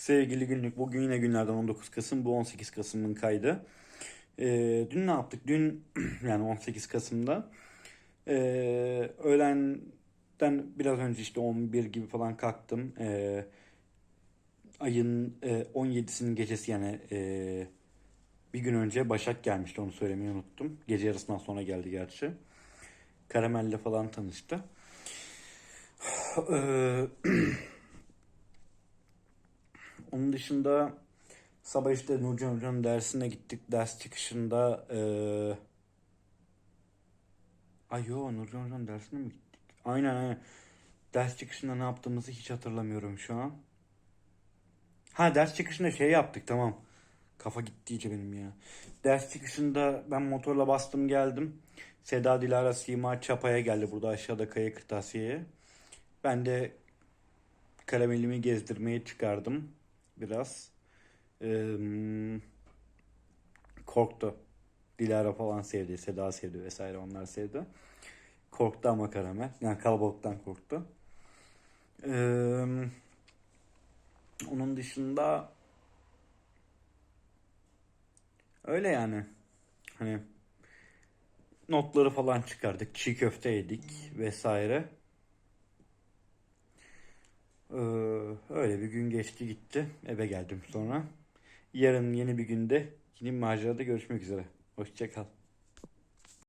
Sevgili günlük bugün yine günlerden 19 Kasım bu 18 Kasım'ın kaydı. Ee, dün ne yaptık? Dün yani 18 Kasım'da ee, öğlenden biraz önce işte 11 gibi falan kalktım. Ee, ayın e, 17'sinin gecesi yani e, bir gün önce Başak gelmişti onu söylemeyi unuttum. Gece yarısından sonra geldi gerçi. Karamel'le falan tanıştı. Ee, Onun dışında sabah işte Nurcan Hoca'nın dersine gittik. Ders çıkışında eee Ay yo Nurcan Hoca'nın dersine mi gittik? Aynen aynen. Ders çıkışında ne yaptığımızı hiç hatırlamıyorum şu an. Ha ders çıkışında şey yaptık tamam. Kafa gitti iyice benim ya. Ders çıkışında ben motorla bastım geldim. Seda Dilara Sima Çapa'ya geldi burada aşağıda Kaya Kırtasiye'ye. Ben de karamelimi gezdirmeye çıkardım biraz. Ee, korktu. Dilara falan sevdi, Seda sevdi vesaire onlar sevdi. Korktu ama karamel. Yani kalabalıktan korktu. Ee, onun dışında öyle yani. Hani notları falan çıkardık. Çiğ köfte yedik vesaire. Ee, öyle bir gün geçti gitti. Eve geldim sonra. Yarın yeni bir günde yeni macerada görüşmek üzere. Hoşçakal.